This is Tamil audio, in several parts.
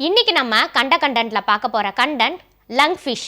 இன்னைக்கு நம்ம கண்ட கண்டென்ட்ல பார்க்க போற கண்டென்ட் லங் ஃபிஷ்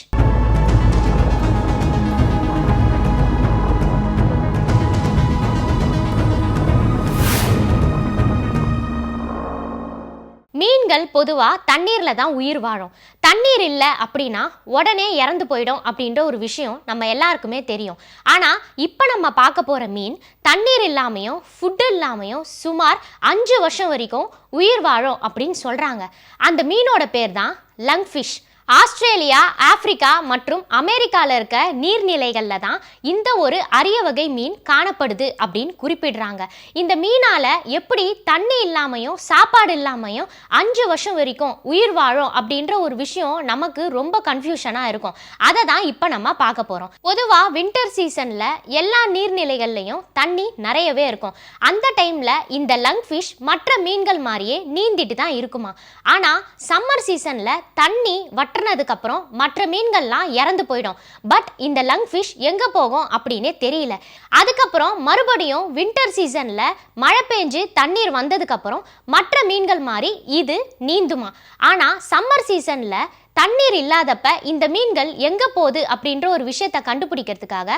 உயிர்கள் பொதுவாக தண்ணீர்ல தான் உயிர் வாழும். தண்ணீர் இல்லை அப்படின்னா உடனே இறந்து போயிடும் அப்படின்ற ஒரு விஷயம் நம்ம எல்லாருக்குமே தெரியும். ஆனால் இப்போ நம்ம பார்க்க போகிற மீன் தண்ணீர் இல்லாமையும் ஃபுட்டு இல்லாமையும் சுமார் அஞ்சு வருஷம் வரைக்கும் உயிர் வாழும் அப்படின்னு சொல்கிறாங்க அந்த மீனோட பேர் தான் லங் ஃபிஷ் ஆஸ்திரேலியா ஆப்பிரிக்கா மற்றும் அமெரிக்காவில் இருக்க நீர்நிலைகளில் தான் இந்த ஒரு அரிய வகை மீன் காணப்படுது அப்படின்னு குறிப்பிடுறாங்க. இந்த மீனால எப்படி தண்ணி இல்லாமையும் சாப்பாடு இல்லாமையும் அஞ்சு வருஷம் வரைக்கும் உயிர் வாழும் அப்படின்ற ஒரு விஷயம் நமக்கு ரொம்ப கன்ஃபியூஷனாக இருக்கும். அதை தான் இப்போ நம்ம பார்க்க போகிறோம் பொதுவாக வின்டர் சீசனில் எல்லா நீர்நிலைகள்லையும் தண்ணி நிறையவே இருக்கும். அந்த டைமில் இந்த லங் ஃபிஷ் மற்ற மீன்கள் மாதிரியே நீந்திட்டு தான் இருக்குமா? ஆனால் சம்மர் சீசனில் தண்ணி வட்ட அப்புறம் மற்ற மீன்கள்லாம் இறந்து போயிடும். பட் இந்த லங் ஃபிஷ் எங்கே போகும் அப்படின்னே தெரியல. அதுக்கப்புறம் மறுபடியும் வின்டர் சீசனில் மழை பெஞ்சு தண்ணீர் வந்ததுக்கப்புறம் மற்ற மீன்கள் மாதிரி இது நீந்துமா. ஆனால் சம்மர் சீசனில் தண்ணீர் இல்லாதப்ப இந்த மீன்கள் எங்கே போகுது அப்படின்ற ஒரு விஷயத்தை கண்டுபிடிக்கிறதுக்காக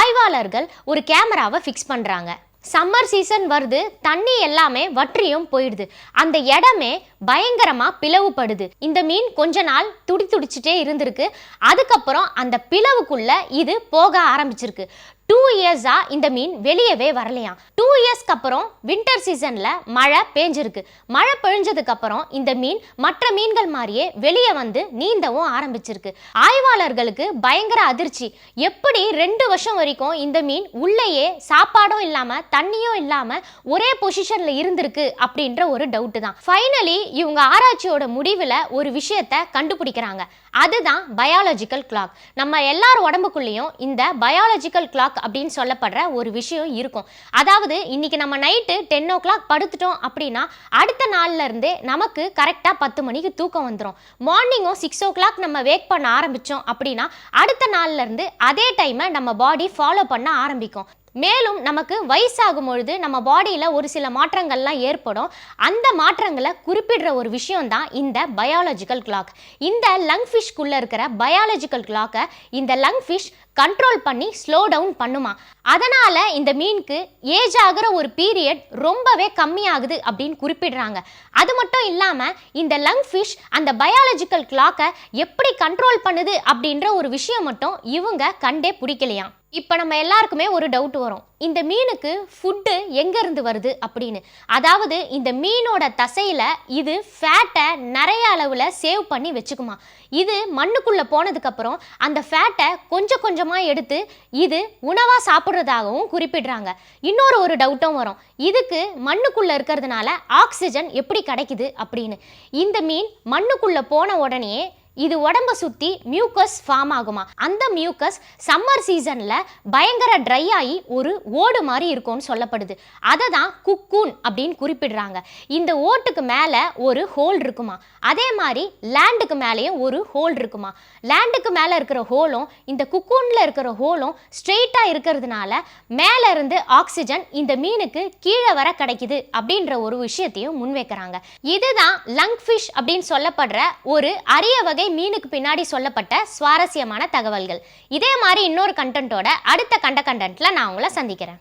ஆய்வாளர்கள் ஒரு கேமராவை ஃபிக்ஸ் பண்ணுறாங்க சம்மர் சீசன் வருது தண்ணி எல்லாமே வற்றியும் போயிடுது. அந்த இடமே பயங்கரமா பிளவுபடுது. இந்த மீன் கொஞ்ச நாள் துடி துடிச்சிட்டே இருந்திருக்கு. அதுக்கப்புறம் அந்த பிளவுக்குள்ள இது போக ஆரம்பிச்சிருக்கு. டூ இயர்ஸாக இந்த மீன் வெளியவே வரலையாம். டூ இயர்ஸ்க்கு அப்புறம் வின்டர் சீசனில் மழை பெஞ்சிருக்கு. மழை பெழிஞ்சதுக்கப்புறம் இந்த மீன் மற்ற மீன்கள் மாதிரியே வெளியே வந்து நீந்தவும் ஆரம்பிச்சிருக்கு. ஆய்வாளர்களுக்கு பயங்கர அதிர்ச்சி. எப்படி ரெண்டு வருஷம் வரைக்கும் இந்த மீன் உள்ளேயே சாப்பாடும் இல்லாமல் தண்ணியும் இல்லாமல் ஒரே பொசிஷனில் இருந்திருக்கு அப்படின்ற ஒரு டவுட்டு தான். ஃபைனலி இவங்க ஆராய்ச்சியோட முடிவில் ஒரு விஷயத்தை கண்டுபிடிக்கிறாங்க. அதுதான் பயாலஜிக்கல் கிளாக் நம்ம எல்லார் உடம்புக்குள்ளேயும் இந்த பயாலஜிக்கல் கிளாக் அப்படின்னு சொல்லப்படுற ஒரு விஷயம் இருக்கும். அதாவது இன்னைக்கு நம்ம நைட்டு டென் ஓ கிளாக் படுத்துட்டோம் அப்படின்னா அடுத்த நாள்ல இருந்தே நமக்கு கரெக்டாக பத்து மணிக்கு தூக்கம் வந்துடும் மார்னிங்கும் சிக்ஸ் ஓ கிளாக் நம்ம வேக் பண்ண ஆரம்பித்தோம் அப்படின்னா அடுத்த நாள்ல இருந்து அதே டைமை நம்ம பாடி ஃபாலோ பண்ண ஆரம்பிக்கும். மேலும் நமக்கு வயசாகும் பொழுது நம்ம பாடியில் ஒரு சில மாற்றங்கள்லாம் ஏற்படும். அந்த மாற்றங்களை குறிப்பிடுற ஒரு விஷயம் தான் இந்த பயாலஜிக்கல் கிளாக் இந்த லங் ஃபிஷ்குள்ளே இருக்கிற பயாலஜிக்கல் கிளாக்கை இந்த லங் ஃபிஷ் கண்ட்ரோல் பண்ணி ஸ்லோ டவுன் பண்ணுமா. அதனால் இந்த மீனுக்கு ஏஜ் ஆகிற ஒரு பீரியட் ரொம்பவே கம்மியாகுது அப்படின்னு குறிப்பிடுறாங்க. அது மட்டும் இல்லாமல் இந்த லங் ஃபிஷ் அந்த பயாலஜிக்கல் கிளாக்கை எப்படி கண்ட்ரோல் பண்ணுது அப்படின்ற ஒரு விஷயம் மட்டும் இவங்க கண்டே பிடிக்கலையாம். இப்போ நம்ம எல்லாருக்குமே ஒரு டவுட் வரும். இந்த மீனுக்கு ஃபுட்டு எங்கேருந்து வருது அப்படின்னு. அதாவது இந்த மீனோட தசையில் இது ஃபேட்டை நிறைய அளவில் சேவ் பண்ணி வச்சுக்குமா. இது மண்ணுக்குள்ளே போனதுக்கப்புறம் அந்த ஃபேட்டை கொஞ்சம் கொஞ்சமாக எடுத்து இது உணவாக சாப்பிட்றதாகவும் குறிப்பிடுறாங்க. இன்னொரு ஒரு டவுட்டும் வரும். இதுக்கு மண்ணுக்குள்ளே இருக்கிறதுனால ஆக்சிஜன் எப்படி கிடைக்குது அப்படின்னு. இந்த மீன் மண்ணுக்குள்ளே போன உடனே இது உடம்ப சுற்றி மியூக்கஸ் ஃபார்ம் ஆகுமா? அந்த மியூக்கஸ் சம்மர் சீசனில் பயங்கர ட்ரை ஆகி ஒரு ஓடு மாதிரி இருக்கும்னு சொல்லப்படுது. அதை தான் குக்கூன் அப்படின்னு குறிப்பிடுறாங்க. இந்த ஓட்டுக்கு மேலே ஒரு ஹோல் இருக்குமா? அதே மாதிரி லேண்டுக்கு மேலேயும் ஒரு ஹோல் இருக்குமா? லேண்டுக்கு மேலே இருக்கிற ஹோலும் இந்த குக்கூனில் இருக்கிற ஹோலும் ஸ்ட்ரெயிட்டாக இருக்கிறதுனால மேலே இருந்து ஆக்சிஜன் இந்த மீனுக்கு கீழே வர கிடைக்குது அப்படின்ற ஒரு விஷயத்தையும் முன்வைக்கிறாங்க. இதுதான் லங் ஃபிஷ் அப்படின்னு சொல்லப்படுற ஒரு அரிய வகை மீனுக்கு பின்னாடி சொல்லப்பட்ட சுவாரஸ்யமான தகவல்கள். இதே மாதிரி இன்னொரு கண்டென்ட்டோட அடுத்த கண்ட கண்டென்ட்டில் நான் உங்களை சந்திக்கிறேன்.